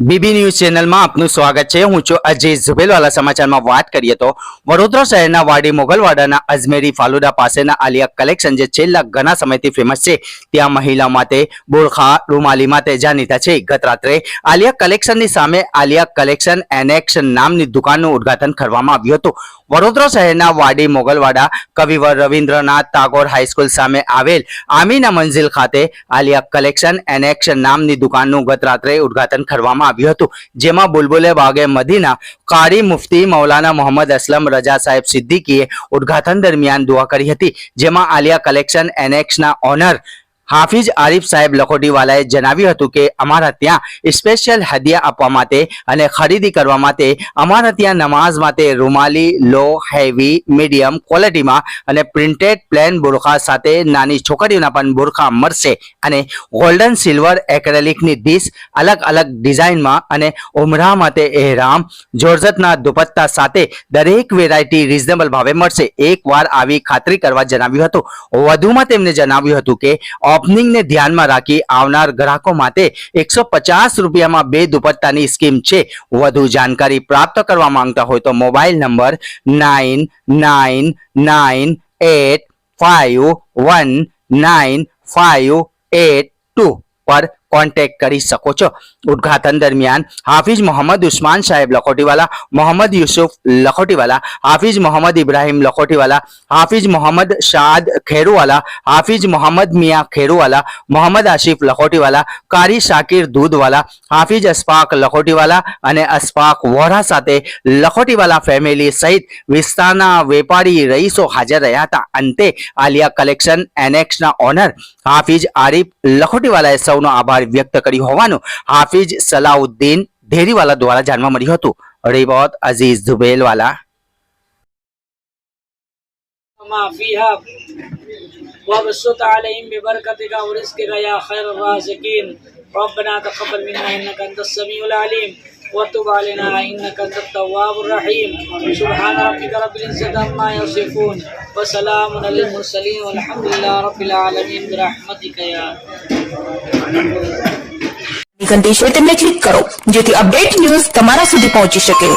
BB news ચેનલમાં આપનું સ્વાગત છે. હું છું અજય ઝુબેલવાલા સમાચારમાં વાત કરીએ તો વડોદરા શહેરના વાડી મોગલવાડાના અજમેરી ફાલુદા પાસેના આલિયા કલેક્શન જે છેલ્લા ઘણા સમયથી ફેમસ છે, ત્યાં મહિલા માટે બોરખા, રૂમાલી માટે જાણીતા છે. ગત રાત્રે આલિયા કલેક્શનની સામે આલિયા કલેક્શન એનેક્સ નામની દુકાનનું ઉદ્ઘાટન કરવામાં આવ્યું હતું. વડોદરા શહેરના વાડી મોગલવાડા કવિવર રવિન્દ્રનાથ ટાગોર હાઈસ્કૂલ સામે આવેલ આમીના મંઝિલ ખાતે આલિયા કલેક્શન એનેક્સ નામની દુકાનનું ગત રાત્રે ઉદ્ઘાટન કરવામાં આવ્યું હતું. જેમાં બુલબુલે બાગે મદીના કારી મુફતી મૌલાના મોહમ્મદ અસલમ રજા સાહેબ સિદ્દીકીએ ઉદઘાટન દરમિયાન દુઆ કરી હતી. જેમાં આલિયા કલેક્શન એનેક્સના ઓનર હાફિઝ આરીફ સાહેબ લખોટીવાલાએ જણાવ્યું હતું કે અમારા ત્યાં સ્પેશિયલ હદિયા આપવા માટે અને ખરીદી કરવા માટે અમારા ત્યાં નમાઝ માટે રૂમાલી લો હેવી મીડિયમ ક્વોલિટીમાં અને પ્રિન્ટેડ પ્લેન બુરખા સાથે નાની છોકરીઓના પણ બુરખા મળશે અને ગોલ્ડન સિલ્વર એક્રેલિકની ડીશ અલગ અલગ ડિઝાઇનમાં અને ઉમરા માટે એહરામ, જોર્જતના દુપટ્ટા સાથે દરેક વેરાયટી રિઝનેબલ ભાવે મળશે. એકવાર આવી ખાતરી કરવા જણાવ્યું હતું. વધુમાં તેમણે જણાવ્યું હતું કે ઓપનિંગને ધ્યાનમાં રાખી આવનાર ગ્રાહકો માટે એકસો પચાસ રૂપિયામાં બે દુપટ્ટાની સ્કીમ છે. વધુ જાણકારી પ્રાપ્ત કરવા માંગતા હોય તો mobile number nine nine nine eight five one nine five eight two પર કોન્ટેક્ટ કરી શકો છો. ઉદ્ઘાટન દરમિયાન હાફિઝ મોહમ્મદ ઉસ્માન સાહેબ લખોટીવાલા, મોહમ્મદ યુસુફ લખોટીવાલા, હાફિઝ મોહમ્મદ ઇબ્રાહિમ લખોટીવાલા, હાફિઝ મોહમ્મદ શાદ ખેરુવાલા, હાફિઝ મોહમ્મદ મિયા ખેરુવાલા, મોહમ્મદ આશિફ લખોટીવાલા, કારી શાકિર દૂધવાલા, હાફિઝ અસ્ફાક લખોટીવાલા અને અસ્ફાક વોરા સાથે લખોટીવાલા ફેમિલી સહિત વિસ્તારના વેપારી રહીશો હાજર રહ્યા હતા. અંતે આલિયા કલેક્શન એનેક્સના ઓનર હાફિઝ આરિફ લખોટીવાલાએ સૌનો આભાર વ્યક્ત કર્યો હોવાનું હાફિઝ સલાઉદ્દીન ઢેરીવાલા દ્વારા જાણવા મળ્યું હતું રિબોત અઝીઝ ધુબેલવાલા ما فيها وابسط عليهم ببركتك ورزقك يا خير الرازقين ربنا تقبل منا انك انت السميع العليم وتب علينا انك انت التواب الرحيم سبحان ربك رب العزه عما يصفون وسلام على المرسلين والحمد لله رب العالمين برحمتك يا ઘંટી છે તેમને ક્લિક કરો જેથી અપડેટ ન્યૂઝ તમારા સુધી પહોંચી શકે